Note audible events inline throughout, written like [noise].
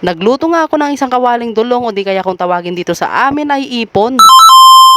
Nagluto nga ako ng isang kawaling dulong o di kaya kung tawagin dito sa amin ay ipon.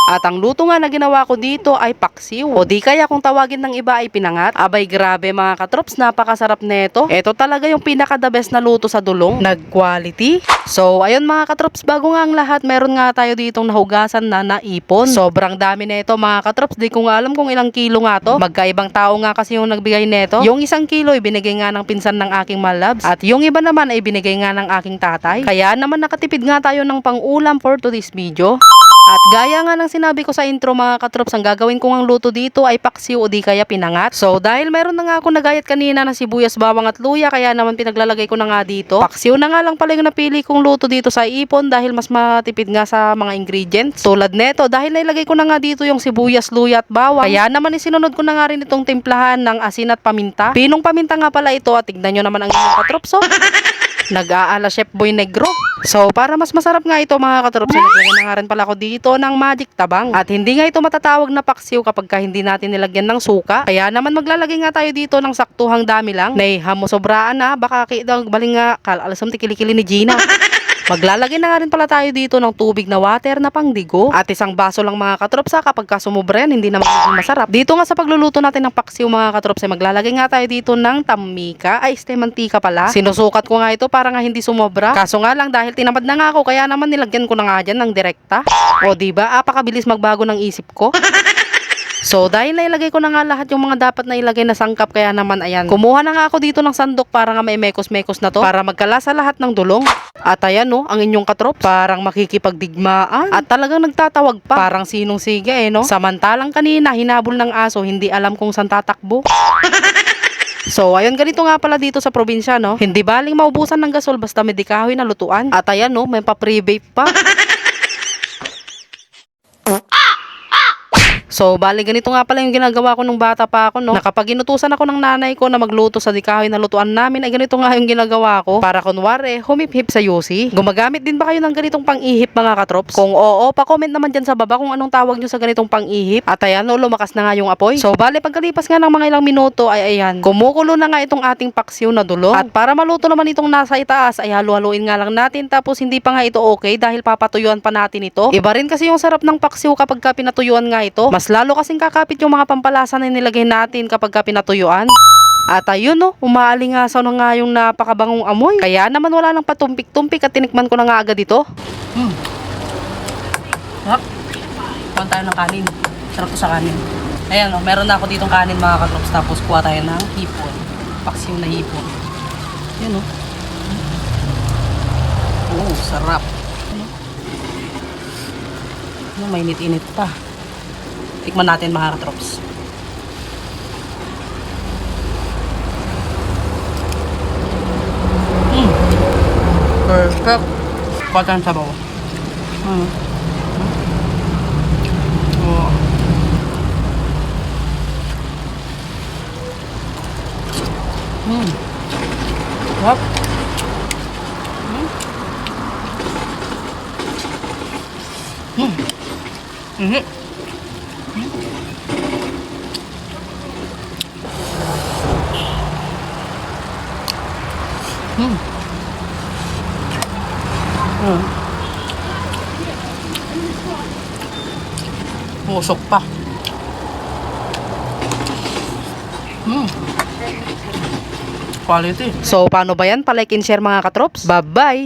At ang luto nga na ginawa ko dito ay paksiw. O di kaya kung tawagin ng iba ay pinangat. Abay grabe mga katrops, napakasarap neto. Ito talaga yung pinaka the best na luto sa dulong. Nag-quality. So ayun mga katrops, bago nga ang lahat, meron nga tayo ditong nahugasan na naipon. Sobrang dami neto mga katrops, di ko nga alam kung ilang kilo nga to. Magkaibang tao nga kasi yung nagbigay neto. Yung isang kilo ay binigay nga ng pinsan ng aking malabs. At yung iba naman ay binigay nga ng aking tatay. Kaya naman nakatipid nga tayo ng pang-ulam for today's video. At gaya nga ng sinabi ko sa intro mga katrops, ang gagawin kong ang luto dito ay paksiw o di kaya pinangat. So dahil meron na nga ako nagayat kanina na sibuyas, bawang at luya, kaya naman pinaglalagay ko na nga dito. Paksiw na nga lang pala yung napili kong luto dito sa ipon dahil mas matipid nga sa mga ingredients. Tulad neto, dahil nailagay ko na nga dito yung sibuyas, luya at bawang, kaya naman isinunod ko na nga rin itong timplahan ng asin at paminta. Pinong paminta nga pala ito at tignan nyo naman ang inyong katrops. [laughs] Nag-aala Chef Boy Negro. So, para mas masarap nga ito mga katrops, naglagyan na nga rin pala ako dito ng magic tabang. At hindi nga ito matatawag na paksiw kapag ka hindi natin nilagyan ng suka. Kaya naman maglalagay nga tayo dito ng saktuhang dami lang. Nay, hamo sobraan na, baka kitang baling nga, kalalasam tikilikili ni Gina. [laughs] Maglalagay na nga rin pala tayo dito ng tubig na water na pangdigo. At isang baso lang mga katropsa kapag ka sumubra yan, hindi na magiging masarap. Dito nga sa pagluluto natin ng paksiw mga katropsa, maglalagay nga tayo dito ng tamika. Ay, este mantika pala. Sinusukat ko nga ito para nga hindi sumobra. Kaso nga lang dahil tinamad na nga ako, kaya naman nilagyan ko na nga dyan ng direkta. O diba, apakabilis magbago ng isip ko. [laughs] So, dahil nailagay ko na nga lahat yung mga dapat na ilagay na sangkap, kaya naman ayan, kumuha na nga ako dito ng sandok para nga may mekos-mekos na to, para magkalasa lahat ng dulong. At ayan no, ang inyong katrop, parang makikipagdigmaan. At talagang nagtatawag pa, parang sinong siga eh no. Samantalang kanina, hinabol ng aso, hindi alam kung saan tatakbo. [laughs] So, ayun, ganito nga pala dito sa probinsya, no? Hindi baling maubusan ng gasol basta may dikahoy na lutuan. At ayan, no, may pa-pre-vape pa. [laughs] So, bali ganito nga pala yung ginagawa ko nung bata pa ako, no? Nakapag inutusan ako ng nanay ko na magluto sa dikahoy na lutuan namin, ay ganito nga yung ginagawa ko. Para kunwari, humip-hip sa yusi. Gumagamit din ba kayo ng ganitong pang-ihip, mga katrops? Kung oo, pa-comment naman dyan sa baba kung anong tawag nyo sa ganitong pang-ihip. At ayan, no, lumakas na nga yung apoy. So, bali pagkalipas nga ng mga ilang minuto, ay ayan, kumukulo na nga itong ating paksiw na dulo. At para maluto naman itong nasa itaas, ay halu-haluin nga lang natin. Tapos, hindi pa nga ito okay dahil papatuyuan pa natin ito. Iba rin kasi yung sarap ng paksiw kapag ka pinatuyuan nga ito. Mas lalo kasing kakapit yung mga pampalasa na nilagay natin kapag ka pinatuyuan. At ayun no, umaalingasaw na nga yung napakabangong amoy. Kaya naman wala nang patumpik-tumpik at tinikman ko na nga agad ito. Hmm. Sarap. Kuha tayo ng kanin. Sarap to sa kanin. Ayan no, meron na ako ditong kanin mga katrops. Tapos kuha tayo ng hipon. Paksiw na hipon. Ayan no. Oh, sarap. Ano, mainit-init pa. Tikman natin mga katrops. Mm. Perfect. Patan sabaw. Mm. Oh. Mm. Sarap. Mm. Mm. Mhm. Mm. Mm. Musok pa. Mm. Quality. So, paano ba yan? Palike and share mga katrops. Bye-bye!